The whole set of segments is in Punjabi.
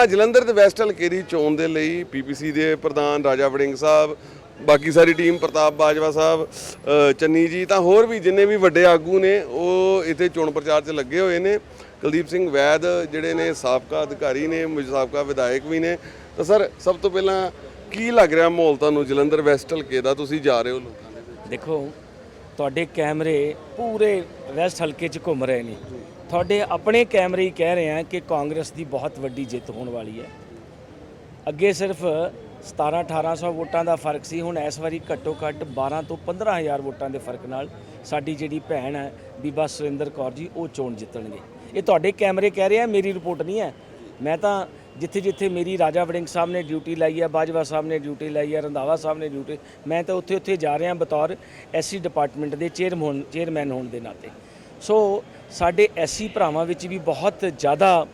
ਤਾਂ ਜਲੰਧਰ ਤੇ ਵੈਸਟ ਹਲਕੇ ਦੀ ਚੋਣ ਦੇ ਲਈ ਪੀਪੀਸੀ ਦੇ ਪ੍ਰਧਾਨ ਰਾਜਾ ਵੜਿੰਗ ਸਾਹਿਬ, ਬਾਕੀ ਸਾਰੀ ਟੀਮ ਪ੍ਰਤਾਪ ਬਾਜਵਾ ਸਾਹਿਬ ਚੰਨੀ ਜੀ ਤਾਂ ਹੋਰ ਵੀ ਜਿੰਨੇ ਵੀ ਵੱਡੇ ਆਗੂ ਨੇ, ਉਹ ਇੱਥੇ ਚੋਣ ਪ੍ਰਚਾਰ 'ਚ ਲੱਗੇ ਹੋਏ ਨੇ। ਕੁਲਦੀਪ ਸਿੰਘ ਵੈਦ ਜਿਹੜੇ ਨੇ ਸਾਬਕਾ ਅਧਿਕਾਰੀ ਨੇ ਸਾਬਕਾ ਵਿਧਾਇਕ ਵੀ ਨੇ। ਤਾਂ ਸਰ, ਸਭ ਤੋਂ ਪਹਿਲਾਂ ਕੀ ਲੱਗ ਰਿਹਾ ਮਾਹੌਲ ਤੁਹਾਨੂੰ ਜਲੰਧਰ ਵੈਸਟ ਹਲਕੇ ਦਾ? ਤੁਸੀਂ ਜਾ ਰਹੇ ਹੋ ਲੋਕਾਂ ਦੇ ਦੇਖੋ ਤੁਹਾਡੇ ਕੈਮਰੇ ਪੂਰੇ ਵੈਸਟ ਹਲਕੇ 'ਚ ਘੁੰਮ ਰਹੇ ਨੇ। ਤੁਹਾਡੇ ਆਪਣੇ ਕੈਮਰੇ ਹੀ ਕਹਿ ਰਹੇ ਆ ਕਿ ਕਾਂਗਰਸ ਦੀ ਬਹੁਤ ਵੱਡੀ ਜਿੱਤ ਹੋਣ ਵਾਲੀ ਹੈ। ਅੱਗੇ ਸਿਰਫ 17 1800 ਵੋਟਾਂ ਦਾ ਫ਼ਰਕ ਸੀ, ਹੁਣ ਇਸ ਵਾਰੀ ਘੱਟੋ ਘੱਟ 12 ਤੋਂ 15000 ਵੋਟਾਂ ਦੇ ਫ਼ਰਕ ਨਾਲ ਸਾਡੀ ਜਿਹੜੀ ਭੈਣ ਹੈ, ਬੀਬਾ ਸੁਰਿੰਦਰ ਕੌਰ ਜੀ, ਉਹ ਚੋਣ ਜਿੱਤਣਗੇ। ਇਹ ਤੁਹਾਡੇ ਕੈਮਰੇ ਕਹਿ ਰਹੇ ਆ, ਮੇਰੀ ਰਿਪੋਰਟ ਨਹੀਂ ਹੈ। ਮੈਂ ਤਾਂ ਜਿੱਥੇ ਜਿੱਥੇ ਮੇਰੀ ਰਾਜਾ ਵੜਿੰਗ ਸਾਹਿਬ ਨੇ ਡਿਊਟੀ ਲਾਈ ਹੈ ਬਾਜਵਾ ਸਾਹਿਬ ਨੇ ਡਿਊਟੀ ਲਾਈ ਹੈ ਰੰਧਾਵਾ ਸਾਹਿਬ ਨੇ ਡਿਊਟੀ, ਮੈਂ ਤਾਂ ਉੱਥੇ ਉੱਥੇ ਜਾ ਰਿਹਾ ਬਤੌਰ ਐਸਸੀ ਡਿਪਾਰਟਮੈਂਟ ਦੇ ਚੇਅਰਮੈਨ ਚੇਅਰਮੈਨ ਹੋਣ ਦੇ ਨਾਤੇ। ਸੋ ਸਾਡੇ ਐਸਸੀ ਭਰਾਵਾਂ ਵਿੱਚ ਵੀ ਬਹੁਤ ਜ਼ਿਆਦਾ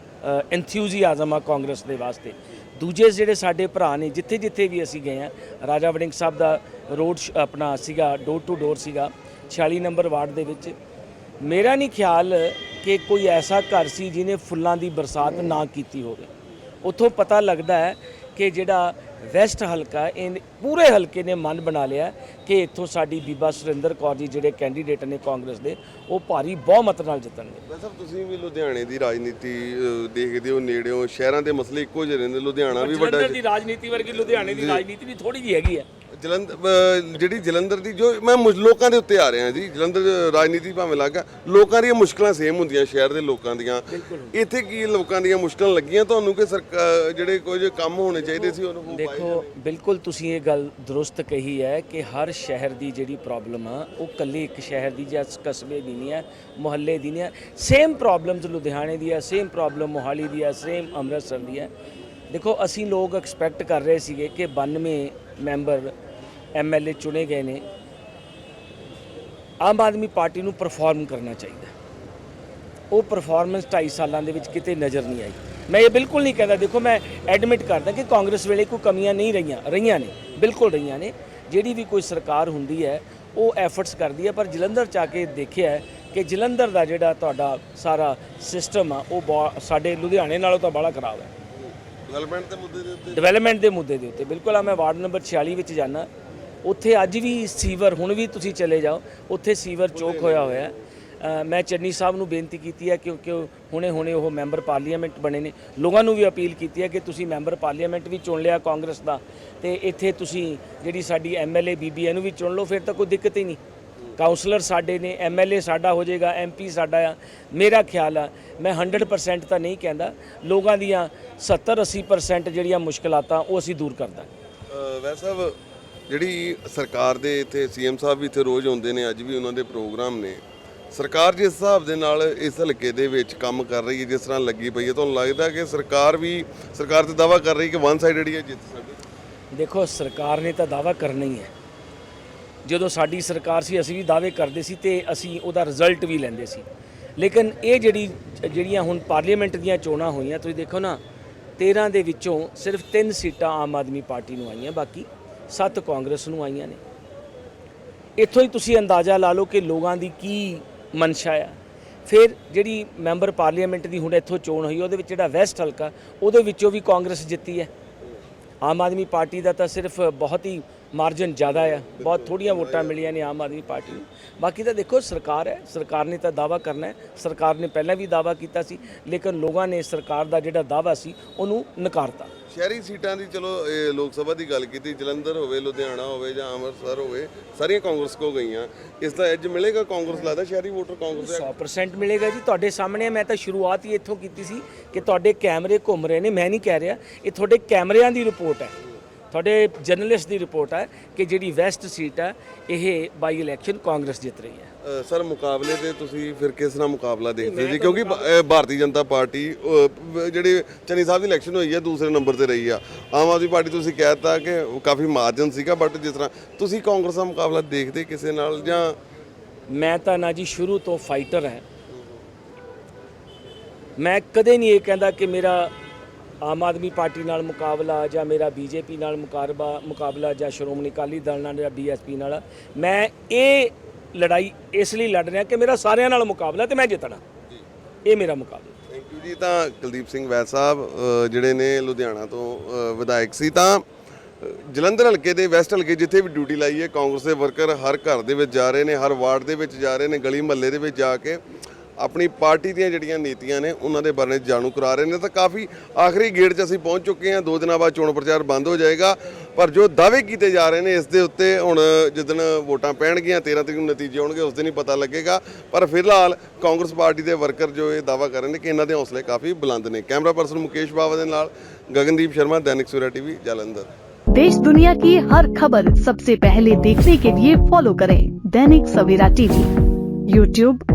ਐਂਥੂਸੀਆਜ਼ਮ ਆ ਕਾਂਗਰਸ ਦੇ ਵਾਸਤੇ। ਦੂਜੇ ਜਿਹੜੇ ਸਾਡੇ ਭਰਾ ਨੇ, ਜਿੱਥੇ ਜਿੱਥੇ ਵੀ ਅਸੀਂ ਗਏ ਆ, ਰਾਜਾ ਵੜਿੰਗ ਸਾਹਿਬ ਦਾ ਰੋਡ ਸ਼- ਆਪਣਾ ਸੀਗਾ ਡੋਰ ਟੂ ਡੋਰ ਸੀਗਾ 46 ਨੰਬਰ ਵਾਰਡ ਦੇ ਵਿੱਚ। ਮੇਰਾ ਨਹੀਂ ਖਿਆਲ ਕਿ ਕੋਈ ਐਸਾ ਘਰ ਸੀ ਜਿਹਨੇ ਫੁੱਲਾਂ ਦੀ ਬਰਸਾਤ ਨਾ ਕੀਤੀ ਹੋਵੇ। ਉੱਥੋਂ ਪਤਾ ਲੱਗਦਾ ਹੈ ਕਿ ਜਿਹੜਾ ਵੈਸਟ ਹਲਕਾ ਇਹ ਪੂਰੇ ਹਲਕੇ ਨੇ ਮਨ ਬਣਾ ਲਿਆ ਕਿ ਇੱਥੋਂ ਸਾਡੀ ਬੀਬਾ ਸੁਰਿੰਦਰ ਕੌਰ ਜੀ ਜਿਹੜੇ ਕੈਂਡੀਡੇਟ ਨੇ ਕਾਂਗਰਸ ਦੇ ਉਹ ਭਾਰੀ ਬਹੁਮਤ ਨਾਲ ਜਿੱਤਣਗੇ। ਵੈਸੇ ਤੁਸੀਂ ਵੀ ਲੁਧਿਆਣੇ ਦੀ ਰਾਜਨੀਤੀ ਦੇਖਦੇ ਹੋ ਨੇੜਿਓਂ ਸ਼ਹਿਰਾਂ ਦੇ ਮਸਲੇ ਇੱਕੋ ਜਿਹੇ ਰਹਿੰਦੇ ਲੁਧਿਆਣਾ ਵੀ ਵੱਡਾ ਦੀ ਰਾਜਨੀਤੀ ਵਰਗੀ ਲੁਧਿਆਣੇ ਦੀ ਰਾਜਨੀਤੀ ਵੀ ਥੋੜੀ ਜਿਹੀ ਹੈਗੀ ਹੈ। ਜਲੰਧਰ ਜਿਹੜੀ ਜਲੰਧਰ ਦੀ ਜੋ ਮੈਂ ਲੋਕਾਂ ਦੇ ਉੱਤੇ ਆ ਰਿਹਾ ਜੀ ਜਲੰਧਰ ਰਾਜਨੀਤੀ ਭਾਵੇਂ ਲੱਗਾ ਲੋਕਾਂ ਦੀਆਂ ਮੁਸ਼ਕਲਾਂ ਸੇਮ ਹੁੰਦੀਆਂ ਸ਼ਹਿਰ ਦੇ ਲੋਕਾਂ ਦੀਆਂ। ਇੱਥੇ ਕੀ ਲੋਕਾਂ ਦੀਆਂ ਮੁਸ਼ਕਲਾਂ ਲੱਗੀਆਂ? ਤੁਹਾਨੂੰ ਕਿ ਸਰਕਾਰ ਜਿਹੜੇ ਕੁਝ ਕੰਮ ਹੋਣੇ ਚਾਹੀਦੇ ਸੀ ਉਹਨੂੰ ਦੇਖੋ ਬਿਲਕੁਲ ਤੁਸੀਂ ਇਹ ਗੱਲ ਦਰੁਸਤ ਕਹੀ ਹੈ ਕਿ ਹਰ ਸ਼ਹਿਰ ਦੀ ਜਿਹੜੀ ਪ੍ਰੋਬਲਮ ਆ ਉਹ ਕੱਲੀ ਇੱਕ ਸ਼ਹਿਰ ਦੀ ਜਾਂ ਕਸਬੇ ਦੀ ਨਹੀਂ ਹੈ ਮੁਹੱਲੇ ਦੀ ਨਹੀਂ ਹੈ। ਸੇਮ ਪ੍ਰੋਬਲਮਸ ਲੁਧਿਆਣੇ ਦੀ ਹੈ ਸੇਮ ਪ੍ਰੋਬਲਮ ਮੋਹਾਲੀ ਦੀ ਹੈ ਸੇਮ ਅੰਮ੍ਰਿਤਸਰ ਦੀ ਹੈ। ਦੇਖੋ ਅਸੀਂ ਲੋਕ ਐਕਸਪੈਕਟ ਕਰ ਰਹੇ ਸੀਗੇ ਕਿ 92 ਮੈਂਬਰ ਐਮਐਲਏ ਚੁਣੇ ਗਏ ਨੇ ਆਮ ਆਦਮੀ ਪਾਰਟੀ ਨੂੰ ਪਰਫਾਰਮ ਕਰਨਾ ਚਾਹੀਦਾ। ਉਹ ਪਰਫਾਰਮੈਂਸ 2.5 ਸਾਲਾਂ ਦੇ ਵਿੱਚ ਕਿਤੇ ਨਜ਼ਰ ਨਹੀਂ ਆਈ। ਮੈਂ ਇਹ ਬਿਲਕੁਲ ਨਹੀਂ ਕਹਿੰਦਾ ਦੇਖੋ ਮੈਂ ਐਡਮਿਟ ਕਰਦਾ ਕਿ ਕਾਂਗਰਸ ਵੇਲੇ ਕੋਈ ਕਮੀਆਂ ਨਹੀਂ ਰਹੀਆਂ ਰਹੀਆਂ ਨੇ ਬਿਲਕੁਲ ਰਹੀਆਂ ਨੇ। ਜਿਹੜੀ ਵੀ ਕੋਈ ਸਰਕਾਰ ਹੁੰਦੀ ਹੈ ਉਹ ਐਫਰਟਸ ਕਰਦੀ ਹੈ ਪਰ ਜਲੰਧਰ ਚ ਆ ਕੇ ਦੇਖਿਆ ਹੈ ਕਿ ਜਲੰਧਰ ਦਾ ਜਿਹੜਾ ਤੁਹਾਡਾ ਸਾਰਾ ਸਿਸਟਮ ਆ ਉਹ ਸਾਡੇ ਲੁਧਿਆਣੇ ਨਾਲੋਂ ਤਾਂ ਬੜਾ ਖਰਾਬ ਹੈ। ਡਿਵੈਲਪਮੈਂਟ ਦੇ ਮੁੱਦੇ ਦੇ ਉੱਤੇ? ਡਿਵੈਲਪਮੈਂਟ ਦੇ ਮੁੱਦੇ ਦੇ ਉੱਤੇ ਬਿਲਕੁਲ ਆ ਮੈਂ ਵਾਰਡ ਨੰਬਰ 46 ਵਿੱਚ ਜਾਣਾ ਉੱਥੇ ਅੱਜ ਵੀ ਸੀਵਰ ਹੁਣ ਵੀ ਤੁਸੀਂ ਚਲੇ ਜਾਓ ਉੱਥੇ ਸੀਵਰ ਚੋਕ ਹੋਇਆ ਹੋਇਆ ਮੈਂ ਚੰਨੀ ਸਾਹਿਬ ਨੂੰ ਬੇਨਤੀ ਕੀਤੀ ਹੈ ਕਿਉਂਕਿ ਉਹ ਹੁਣੇ ਹੁਣੇ ਉਹ ਮੈਂਬਰ ਪਾਰਲੀਮੈਂਟ ਬਣੇ ਨੇ। ਲੋਕਾਂ ਨੂੰ ਵੀ ਅਪੀਲ ਕੀਤੀ ਹੈ ਕਿ ਤੁਸੀਂ ਮੈਂਬਰ ਪਾਰਲੀਮੈਂਟ ਵੀ ਚੁਣ ਲਿਆ ਕਾਂਗਰਸ ਦਾ ਤੇ ਇੱਥੇ ਤੁਸੀਂ ਜਿਹੜੀ ਸਾਡੀ ਐਮਐਲਏ ਬੀਬੀ ਇਹਨੂੰ ਵੀ ਚੁਣ ਲਓ ਫਿਰ ਤਾਂ ਕੋਈ ਦਿੱਕਤ ਹੀ ਨਹੀਂ। ਕਾਉਂਸਲਰ ਸਾਡੇ ਨੇ ਐਮਐਲਏ ਸਾਡਾ ਹੋ ਜਾਏਗਾ ਐਮਪੀ ਸਾਡਾ ਆ। ਮੇਰਾ ਖਿਆਲ ਆ ਮੈਂ 100% ਤਾਂ ਨਹੀਂ ਕਹਿੰਦਾ ਲੋਕਾਂ ਦੀਆਂ 70 80% ਜਿਹੜੀਆਂ ਮੁਸ਼ਕਲਾਤਾਂ ਉਹ ਅਸੀਂ ਦੂਰ ਕਰਦਾ ਵੈਸੇ ਜਿਹੜੀ ਸਰਕਾਰ ਦੇ ਇੱਥੇ ਸੀਐਮ ਸਾਹਿਬ ਵੀ ਇੱਥੇ ਰੋਜ਼ ਆਉਂਦੇ ਨੇ, ਅੱਜ ਵੀ ਉਹਨਾਂ ਦੇ ਪ੍ਰੋਗਰਾਮ ਨੇ। ਸਰਕਾਰ ਜਿਸ ਹਿਸਾਬ ਦੇ ਨਾਲ ਇਸ ਹਲਕੇ ਦੇ ਵਿੱਚ ਕੰਮ ਕਰ ਰਹੀ ਹੈ, ਜਿਸ ਤਰ੍ਹਾਂ ਲੱਗੀ ਪਈ ਹੈ, ਤੁਹਾਨੂੰ ਲੱਗਦਾ ਕਿ ਸਰਕਾਰ ਵੀ, ਸਰਕਾਰ ਤੇ ਦਾਵਾ ਕਰ ਰਹੀ ਕਿ ਵਨ ਸਾਈਡਡ ਹੀ ਹੈ ਜਿੱਤ ਸਾਡੀ ਦੇਖੋ, ਸਰਕਾਰ ਨੇ ਤਾਂ ਦਾਵਾ ਕਰਨਾ ਹੀ ਹੈ। ਜਦੋਂ ਸਾਡੀ ਸਰਕਾਰ ਸੀ, ਅਸੀਂ ਵੀ ਦਾਅਵੇ ਕਰਦੇ ਸੀ ਤੇ ਅਸੀਂ ਉਹਦਾ ਰਿਜ਼ਲਟ ਵੀ ਲੈਂਦੇ ਸੀ। ਲੇਕਿਨ ਇਹ ਜਿਹੜੀ, ਜਿਹੜੀਆਂ ਹੁਣ ਪਾਰਲੀਮੈਂਟ ਦੀਆਂ ਚੋਣਾਂ ਹੋਈਆਂ, ਤੁਸੀਂ ਦੇਖੋ ਨਾ 13 ਦੇ ਵਿੱਚੋਂ ਸਿਰਫ 3 ਸੀਟਾਂ ਆਮ ਆਦਮੀ ਪਾਰਟੀ ਨੂੰ ਆਈਆਂ, ਬਾਕੀ ਸੱਤ ਕਾਂਗਰਸ ਨੂੰ ਆਈਆਂ ਨੇ। ਇੱਥੋਂ ਹੀ ਤੁਸੀਂ ਅੰਦਾਜ਼ਾ ਲਾ ਲਓ ਕਿ ਲੋਕਾਂ ਦੀ ਕੀ ਮਨਸ਼ਾ ਆ। ਫਿਰ ਜਿਹੜੀ ਮੈਂਬਰ ਪਾਰਲੀਮੈਂਟ ਦੀ ਹੁਣ ਇੱਥੋਂ ਚੋਣ ਹੋਈ, ਉਹਦੇ ਵਿੱਚ ਜਿਹੜਾ ਵੈਸਟ ਹਲਕਾ, ਉਹਦੇ ਵਿੱਚੋਂ ਵੀ ਕਾਂਗਰਸ ਜਿੱਤੀ ਹੈ। ਆਮ ਆਦਮੀ ਪਾਰਟੀ ਦਾ ਤਾਂ ਸਿਰਫ ਬਹੁਤ ਹੀ ਮਾਰਜਨ ਜ਼ਿਆਦਾ ਆ। ਬਹੁਤ ਥੋੜੀਆਂ ਵੋਟਾਂ ਮਿਲੀਆਂ ਨੇ ਆਮ ਆਦਮੀ ਪਾਰਟੀ ਨੂੰ। ਬਾਕੀ ਤਾਂ ਦੇਖੋ ਸਰਕਾਰ ਹੈ। ਸਰਕਾਰ ਨੇ ਤਾਂ ਦਾਵਾ ਕਰਨਾ ਹੈ। ਸਰਕਾਰ ਨੇ ਪਹਿਲਾਂ ਵੀ ਦਾਵਾ ਕੀਤਾ ਸੀ ਲੇਕਿਨ ਲੋਕਾਂ ਨੇ ਸਰਕਾਰ ਦਾ ਜਿਹੜਾ ਦਾਵਾ ਸੀ ਉਹਨੂੰ ਨਕਾਰਤਾ। ਸ਼ਹਿਰੀ ਸੀਟਾਂ ਦੀ ਚਲੋ ਇਹ ਲੋਕ ਸਭਾ ਦੀ ਗੱਲ ਕੀਤੀ ਜਲੰਧਰ ਹੋਵੇ ਲੁਧਿਆਣਾ ਹੋਵੇ ਜਾਂ ਅੰਮ੍ਰਿਤਸਰ ਹੋਵੇ ਸਾਰੀਆਂ ਕਾਂਗਰਸ ਕੋ ਗਈਆਂ। ਇਸ ਦਾ ਐਜ ਮਿਲੇਗਾ ਕਾਂਗਰਸ ਲੱਗਦਾ ਸ਼ਹਿਰੀ ਵੋਟਰ ਕਾਂਗਰਸ ਦੇ? 100% ਮਿਲੇਗਾ ਜੀ। ਤੁਹਾਡੇ ਸਾਹਮਣੇ ਮੈਂ ਤਾਂ ਸ਼ੁਰੂਆਤ ਹੀ ਇੱਥੋਂ ਕੀਤੀ ਸੀ ਕਿ ਤੁਹਾਡੇ ਕੈਮਰੇ ਘੁੰਮ ਰਹੇ ਨੇ। ਮੈਂ ਨਹੀਂ ਕਹਿ ਰਿਹਾ ਇਹ ਤੁਹਾਡੇ ਕੈਮਰਿਆਂ ਦੀ ਰਿਪੋਰਟ ਹੈ। ਤੁਹਾਡੇ ਜਰਨਲਿਸਟ ਦੀ ਰਿਪੋਰਟ ਹੈ ਕਿ ਜਿਹੜੀ ਵੈਸਟ ਸੀਟ ਹੈ ਇਹ ਬਾਈ ਇਲੈਕਸ਼ਨ ਕਾਂਗਰਸ ਜਿੱਤ ਰਹੀ ਹੈ। ਅ, ਸਰ ਮੁਕਾਬਲੇ ਤੇ ਤੁਸੀਂ ਫਿਰ ਕਿਸ ਨਾਲ ਮੁਕਾਬਲਾ ਦੇਖਦੇ ਜੀ? ਕਿਉਂਕਿ ਬ- ਅ, ਭਾਰਤੀ ਜਨਤਾ ਪਾਰਟੀ ਅ, ਜਿਹੜੇ ਚੰਨੀ ਸਾਹਿਬ ਦੀ ਇਲੈਕਸ਼ਨ ਹੋਈ ਹੈ ਦੂਸਰੇ ਨੰਬਰ ਤੇ ਰਹੀ ਆ। ਆਮ ਆਦਮੀ ਪਾਰਟੀ ਤੁਸੀਂ ਕਹਿਤਾ ਕਿ ਉਹ ਕਾਫੀ ਮਾਰਜਨ ਸੀਗਾ ਬਟ ਜਿਸ ਤਰ੍ਹਾਂ ਤੁਸੀਂ ਕਾਂਗਰਸ ਦਾ ਮੁਕਾਬਲਾ ਦੇਖਦੇ ਕਿਸੇ ਨਾਲ ਜਾਂ ਮੈਂ ਤਾਂ ਨਾ ਜੀ ਸ਼ੁਰੂ ਤੋਂ ਫਾਈਟਰ ਹਾਂ। ਮੈਂ ਕਦੇ ਨਹੀਂ ਇਹ ਕਹਿੰਦਾ ਕਿ ਮੇਰਾ ਆਮ ਆਦਮੀ ਪਾਰਟੀ ਨਾਲ ਮੁਕਾਬਲਾ ਜਾਂ ਮੇਰਾ ਬੀਜੇਪੀ ਨਾਲ ਮੁਕਾਬਲਾ ਮੁਕਾਬਲਾ ਜਾਂ ਸ਼੍ਰੋਮਣੀ ਅਕਾਲੀ ਦਲ ਨਾਲ ਜਾਂ ਬੀਐਸਪੀ ਨਾਲ ਮੈਂ ਇਹ ਲੜਾਈ ਇਸ ਲਈ ਲੜ ਰਿਹਾ ਕਿ ਮੇਰਾ ਸਾਰਿਆਂ ਨਾਲ ਮੁਕਾਬਲਾ ਤੇ ਮੈਂ ਜਿੱਤਣਾ। ਇਹ ਮੇਰਾ ਮੁਕਾਬਲਾ। ਥੈਂਕ ਯੂ ਜੀ। ਤਾਂ ਕੁਲਦੀਪ ਸਿੰਘ ਵੈਦ ਸਾਹਿਬ ਜਿਹੜੇ ਨੇ ਲੁਧਿਆਣਾ ਤੋਂ ਵਿਧਾਇਕ ਸੀ ਤਾਂ ਜਲੰਧਰ ਹਲਕੇ ਦੇ ਵੈਸਟ ਹਲਕੇ ਜਿੱਥੇ ਵੀ ਡਿਊਟੀ ਲਾਈ ਹੈ ਕਾਂਗਰਸ ਦੇ ਵਰਕਰ ਹਰ ਘਰ ਦੇ ਵਿੱਚ ਜਾ ਰਹੇ ਨੇ ਹਰ ਵਾਰਡ ਦੇ ਵਿੱਚ ਜਾ ਰਹੇ ਨੇ ਗਲੀ ਮਹੱਲੇ ਦੇ ਵਿੱਚ ਜਾ ਕੇ ਆਪਣੀ ਪਾਰਟੀ ਦੀਆਂ ਜਿਹੜੀਆਂ ਨੀਤੀਆਂ ਨੇ ਉਹਨਾਂ ਦੇ ਬਾਰੇ ਜਾਣੂ ਕਰਾ ਰਹੇ ਨੇ ਤਾਂ ਕਾਫੀ ਆਖਰੀ ਗੇੜ 'ਚ ਅਸੀਂ ਪਹੁੰਚ ਚੁੱਕੇ ਹਾਂ ਦੋ ਦਿਨਾਂ ਬਾਅਦ ਚੋਣ ਪ੍ਰਚਾਰ ਬੰਦ ਹੋ ਜਾਏਗਾ ਪਰ ਜੋ ਦਾਅਵੇ ਕੀਤੇ ਜਾ ਰਹੇ ਨੇ ਇਸ ਦੇ ਉੱਤੇ ਹੁਣ ਜਿੱਦਣ ਵੋਟਾਂ ਪੈਣਗੀਆਂ 13 ਤਰੀਕ ਨੂੰ ਨਤੀਜੇ ਆਉਣਗੇ ਉਸ ਦਿਨ ਹੀ ਪਤਾ ਲੱਗੇਗਾ ਪਰ ਫਿਲਹਾਲ ਕਾਂਗਰਸ ਪਾਰਟੀ ਦੇ ਵਰਕਰ ਜੋ ਇਹ ਦਾਅਵਾ ਕਰ ਰਹੇ ਨੇ ਕਿ ਇਹਨਾਂ ਦੇ ਹੌਸਲੇ ਕਾਫੀ ਬੁਲੰਦ ਨੇ ਕੈਮਰਾ ਪਰਸਨ ਮੁਕੇਸ਼ ਬਾਵਾ ਦੇ ਨਾਲ ਗਗਨਦੀਪ ਸ਼ਰਮਾ ਦੈਨਿਕ ਸੂਰਜ ਟੀਵੀ ਜਲੰਧਰ देश दुनिया की हर खबर सबसे पहले देखने के लिए फॉलो करें दैनिक सवेरा टीवी यूट्यूब